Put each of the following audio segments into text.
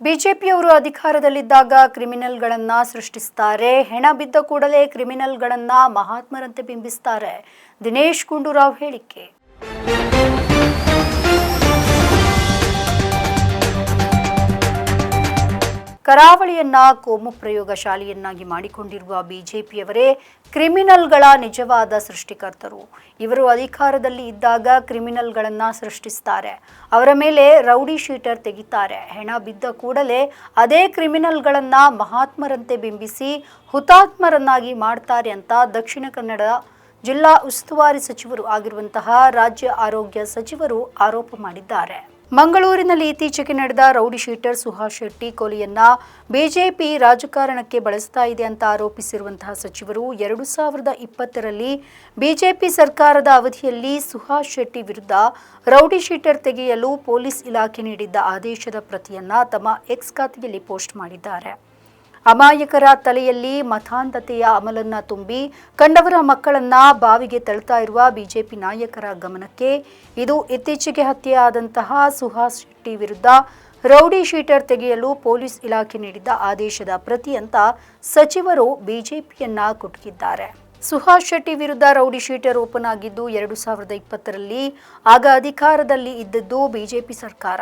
ಬಿಜೆಪಿಯವರು ಅಧಿಕಾರದಲ್ಲಿದ್ದಾಗ ಕ್ರಿಮಿನಲ್ಗಳನ್ನ ಸೃಷ್ಟಿಸ್ತಾರೆ. ಹೆಣ ಬಿದ್ದ ಕೂಡಲೇ ಕ್ರಿಮಿನಲ್ಗಳನ್ನ ಮಹಾತ್ಮರಂತೆ ಬಿಂಬಿಸ್ತಾರೆ. ದಿನೇಶ್ ಗುಂಡೂರಾವ್ ಹೇಳಿಕೆ. ಕರಾವಳಿಯನ್ನ ಕೋಮು ಪ್ರಯೋಗ ಶಾಲೆಯನ್ನಾಗಿ ಮಾಡಿಕೊಂಡಿರುವ ಬಿಜೆಪಿಯವರೇ ಕ್ರಿಮಿನಲ್ಗಳ ನಿಜವಾದ ಸೃಷ್ಟಿಕರ್ತರು. ಇವರು ಅಧಿಕಾರದಲ್ಲಿ ಇದ್ದಾಗ ಕ್ರಿಮಿನಲ್ಗಳನ್ನ ಸೃಷ್ಟಿಸ್ತಾರೆ. ಅವರ ಮೇಲೆ ರೌಡಿ ಶೀಟರ್ ತೆಗಿತಾರೆ. ಹೆಣ ಬಿದ್ದ ಕೂಡಲೇ ಅದೇ ಕ್ರಿಮಿನಲ್ಗಳನ್ನ ಮಹಾತ್ಮರಂತೆ ಬಿಂಬಿಸಿ ಹುತಾತ್ಮರನ್ನಾಗಿ ಮಾಡ್ತಾರೆ ಅಂತ ದಕ್ಷಿಣ ಕನ್ನಡ ಜಿಲ್ಲಾ ಉಸ್ತುವಾರಿ ಸಚಿವರು ಆಗಿರುವಂತಹ ರಾಜ್ಯ ಆರೋಗ್ಯ ಸಚಿವರು ಆರೋಪ ಮಾಡಿದ್ದಾರೆ. ಮಂಗಳೂರಿನಲ್ಲಿ ಇತ್ತೀಚೆಗೆ ನಡೆದ ರೌಡಿ ಶೀಟರ್ ಸುಹಾಸ್ ಶೆಟ್ಟಿ ಕೊಲೆಯನ್ನ ಬಿಜೆಪಿ ರಾಜಕಾರಣಕ್ಕೆ ಬಳಸ್ತಾ ಇದೆ ಅಂತ ಆರೋಪಿಸಿರುವಂತಹ ಸಚಿವರು ಎರಡು ಸಾವಿರದ ಇಪ್ಪತ್ತರಲ್ಲಿ ಬಿಜೆಪಿ ಸರ್ಕಾರದ ಅವಧಿಯಲ್ಲಿ ಸುಹಾಸ್ ಶೆಟ್ಟಿ ವಿರುದ್ಧ ರೌಡಿ ಶೀಟರ್ ತೆಗೆಯಲು ಪೊಲೀಸ್ ಇಲಾಖೆ ನೀಡಿದ್ದ ಆದೇಶದ ಪ್ರತಿಯನ್ನ ತಮ್ಮ ಎಕ್ಸ್ ಖಾತೆಯಲ್ಲಿ ಪೋಸ್ಟ್ ಮಾಡಿದ್ದಾರೆ. ಅಮಾಯಕರ ತಲೆಯಲ್ಲಿ ಮತಾಂಧತೆಯ ಅಮಲನ್ನ ತುಂಬಿ ಕಂಡವರ ಮಕ್ಕಳನ್ನ ಬಾವಿಗೆ ತಳ್ತಾ ಇರುವ ಬಿಜೆಪಿ ನಾಯಕರ ಗಮನಕ್ಕೆ ಇದು ಇತ್ತೀಚೆಗೆ ಹತ್ಯೆಯಾದಂತಹ ಸುಹಾಸ್ ಶೆಟ್ಟಿ ವಿರುದ್ಧ ರೌಡಿ ಶೀಟರ್ ತೆಗೆಯಲು ಪೊಲೀಸ್ ಇಲಾಖೆ ನೀಡಿದ್ದ ಆದೇಶದ ಪ್ರತಿ ಅಂತ ಸಚಿವರು ಬಿಜೆಪಿಯನ್ನ ಕುಟುಕಿದ್ದಾರೆ. ಸುಹಾಸ್ ಶೆಟ್ಟಿ ವಿರುದ್ಧ ರೌಡಿ ಶೀಟರ್ ಓಪನ್ ಆಗಿದ್ದು ಎರಡು ಸಾವಿರದ ಇಪ್ಪತ್ತರಲ್ಲಿ ಆಗ ಅಧಿಕಾರದಲ್ಲಿ ಇದ್ದದ್ದು ಬಿಜೆಪಿ ಸರ್ಕಾರ.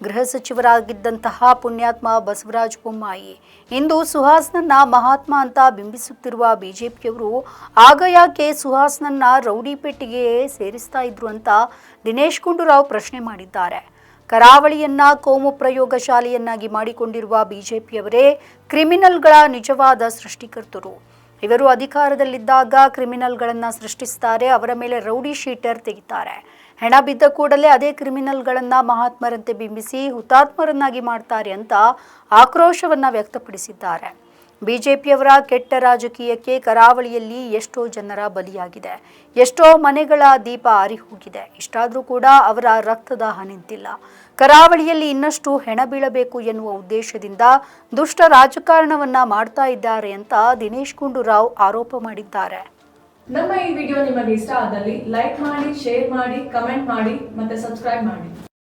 ಗೃಹ ಸಚಿವರಾಗಿದ್ದಂತಹ ಪುಣ್ಯಾತ್ಮ ಬಸವರಾಜ ಬೊಮ್ಮಾಯಿ. ಇಂದು ಸುಹಾಸ್ನನ್ನ ಮಹಾತ್ಮ ಅಂತ ಬಿಂಬಿಸುತ್ತಿರುವ ಬಿಜೆಪಿಯವರು, ಆಗ ಯಾಕೆ ಸುಹಾಸ್ನನ್ನ ರೌಡಿ ಪೆಟ್ಟಿಗೆ ಸೇರಿಸ್ತಾ ಇದ್ರು ಅಂತ ದಿನೇಶ್ ಗುಂಡೂರಾವ್ ಪ್ರಶ್ನೆ ಮಾಡಿದ್ದಾರೆ. ಕರಾವಳಿಯನ್ನ ಕೋಮು ಪ್ರಯೋಗ ಶಾಲೆಯನ್ನಾಗಿ ಮಾಡಿಕೊಂಡಿರುವ ಬಿಜೆಪಿಯವರೇ ಕ್ರಿಮಿನಲ್ಗಳ ನಿಜವಾದ ಸೃಷ್ಟಿಕರ್ತರು. ಇವರು ಅಧಿಕಾರದಲ್ಲಿದ್ದಾಗ ಕ್ರಿಮಿನಲ್ಗಳನ್ನು ಸೃಷ್ಟಿಸ್ತಾರೆ, ಅವರ ಮೇಲೆ ರೌಡಿ ಶೀಟರ್ ತೆಗಿತಾರೆ. ಹೆಣ ಬಿದ್ದ ಕೂಡಲೇ ಅದೇ ಕ್ರಿಮಿನಲ್ಗಳನ್ನು ಮಹಾತ್ಮರಂತೆ ಬಿಂಬಿಸಿ ಹುತಾತ್ಮರನ್ನಾಗಿ ಮಾಡ್ತಾರೆ ಅಂತ ಆಕ್ರೋಶವನ್ನ ವ್ಯಕ್ತಪಡಿಸಿದ್ದಾರೆ. ಬಿಜೆಪಿಯವರ ಕೆಟ್ಟ ರಾಜಕೀಯಕ್ಕೆ ಕರಾವಳಿಯಲ್ಲಿ ಎಷ್ಟೋ ಜನರ ಬಲಿಯಾಗಿದೆ. ಎಷ್ಟೋ ಮನೆಗಳ ದೀಪ ಆರಿ ಹೋಗಿದೆ ಇಷ್ಟಾದರೂ ಕೂಡ ಅವರ ರಕ್ತದ ನಿಂತಿಲ್ಲ. ಕರಾವಳಿಯಲ್ಲಿ ಇನ್ನಷ್ಟು ಹೆಣ ಬೀಳಬೇಕು ಎನ್ನುವ ಉದ್ದೇಶದಿಂದ ದುಷ್ಟ ರಾಜಕಾರಣವನ್ನ ಮಾಡ್ತಾ ಇದ್ದಾರೆ ಅಂತ ದಿನೇಶ್ ಗುಂಡೂರಾವ್ ಆರೋಪ ಮಾಡಿದ್ದಾರೆ. ನಮ್ಮ ಈ ವಿಡಿಯೋ ನಿಮಗೆ ಇಷ್ಟ ಆದಲ್ಲಿ ಲೈಕ್ ಮಾಡಿ, ಶೇರ್ ಮಾಡಿ, ಕಮೆಂಟ್ ಮಾಡಿ ಮತ್ತೆ ಸಬ್ಸ್ಕ್ರೈಬ್ ಮಾಡಿ.